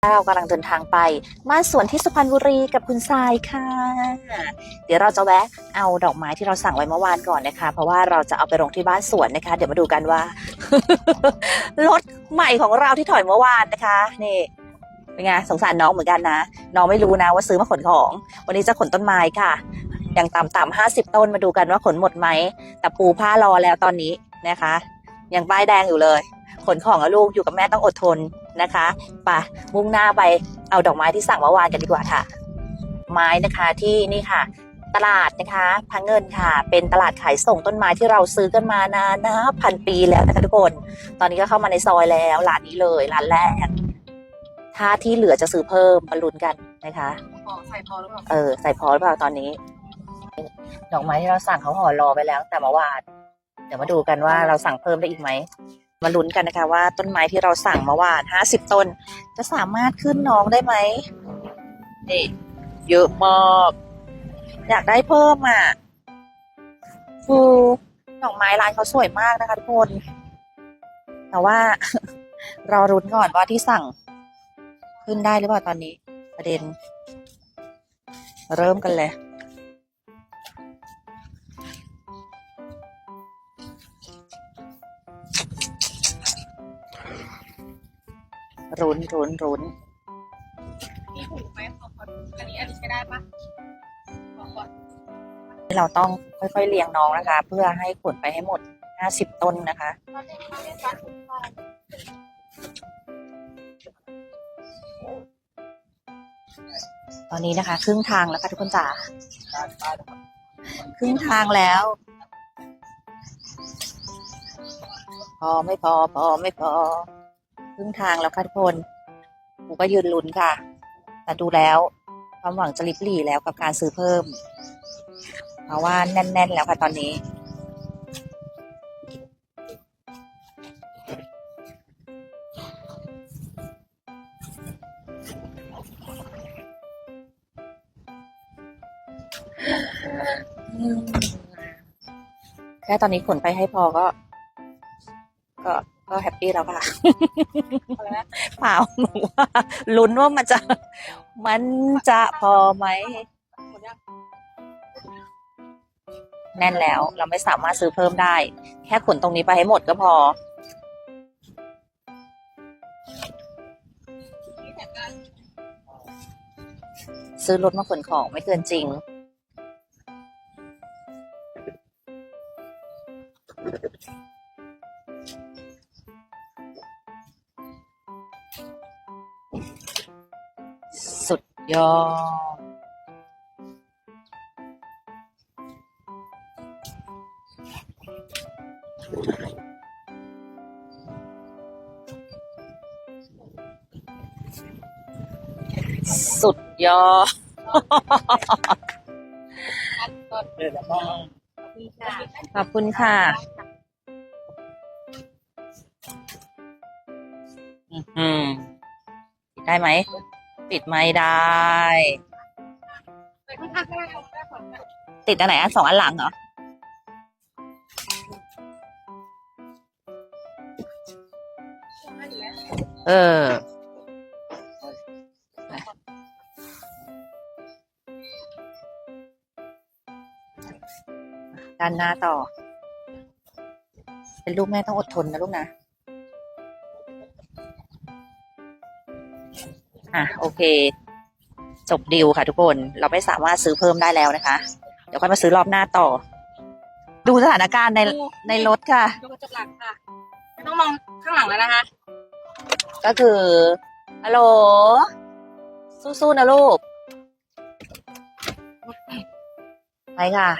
เรากำลังเดินทางไปบ้านสวนที่สุพรรณบุรีกับคุณทรายค่ะ เดี๋ยวเราจะแวะเอาดอกไม้ที่เราสั่งไว้เมื่อวานก่อนนะคะ เพราะว่าเราจะเอาไปลงที่บ้านสวนนะคะ เดี๋ยวมาดูกันว่ารถใหม่ของเราที่ถอยเมื่อวานนะคะนี่เป็นไงสงสารน้องเหมือนกันนะ น้องไม่รู้นะว่าซื้อมาขนของ วันนี้จะขนต้นไม้ค่ะ อย่างต่ำๆห้าสิบต้นมาดูกันว่าขนหมดไหมแต่ปูผ้ารอแล้วตอนนี้นะคะ ยังป้ายแดงอยู่เลย ขนของอะลูกอยู่กับแม่ต้องอดทนนะคะไปะมุ่งหน้าไปเอาดอกไม้ที่สั่งเมื่อวานกันดีกว่าค่ะ ไม้นะคะที่นี่ค่ะ ตลาดนะคะพังเงินค่ะ เป็นตลาดขายส่งต้นไม้ที่เราซื้อกันมานานนะพันปีแล้วนะคะทุกคน ตอนนี้ก็เข้ามาในซอยแล้วร้านนี้เลยร้านแรก ถ้าที่เหลือจะซื้อเพิ่มมาลุ้นกันนะคะขอใส่พอหรือเปล่าเออใส่พอหรือเปล่าตอนนี้ ดอกไม้ที่เราสั่งเขาห่อรอไปแล้ว แต่เมื่อวานเดี๋ยวมาดูกันว่าเราสั่งเพิ่มได้อีกไหม มาลุ้นกันนะคะว่าต้นไม้ที่เราสั่งเมื่อวานห้าสิบต้น จะสามารถขึ้นน้องได้ไหมนี่เยอะมากอยากได้เพิ่มอะฟูดอกไม้ร้านเขาสวยมากนะคะทุกคน แต่ว่า รอรุ้นก่อนว่าที่สั่ง ขึ้นได้หรือเปล่าตอนนี้ ประเด็น เริ่มกันเลย รุนรุนรุนมีถุงไหมขอขออันนี้อันนี้ใช้ได้ปะขอขอเราต้องค่อยๆเลี้ยงน้องนะคะ เพื่อให้ขนไปให้หมด50ต้นนะคะตอนนี้เขาเรียกร้านถุงทองตอนนี้นะคะ ครึ่งทางแล้วค่ะทุกคนจ๋าครึ่งทางแล้ว พอไม่พอ พอไม่พอค รึ่งทางแล้วค่ะทุกคนกูก็ยืนลุ้นค่ะ แต่ดูแล้วความหวังจะลิบหลี่แล้วกับการซื้อเพิ่ม เพราะว่าแน่น ๆ แล้วค่ะตอนนี้ แค่ตอนนี้ขนไปให้พอก็ ก็ ก็แฮปปี้แล้วค่ะอะไรนะเปล่าหนูว่าลุ้นว่ามันจะ มันจะพอไหมหมดยังแน่นแล้ว เราไม่สามารถซื้อเพิ่มได้ แค่ขนตรงนี้ไปให้หมดก็พอมีแผนการซื้อรถมาขนของไม่เกินจริง ยอดสุดยอดขอบคุณค่ะ อืมได้ไหม ปิดไม่ได้ ติดอันไหนอันสองอันหลังเหรอเออด้านหน้าต่อ เป็นลูกแม่ต้องอดทนนะลูกนะ อะโอเค จบดีลค่ะทุกคน เราไม่สามารถซื้อเพิ่มได้แล้วนะคะ เดี๋ยวค่อยมาซื้อรอบหน้าต่อ ดูสถานการณ์ในในรถค่ะ ดูกระจกหลังค่ะไม่ต้องมองข้างหลังแล้วนะคะ ก็คือฮัลโหลสู้ๆนะลูกไปค่ะ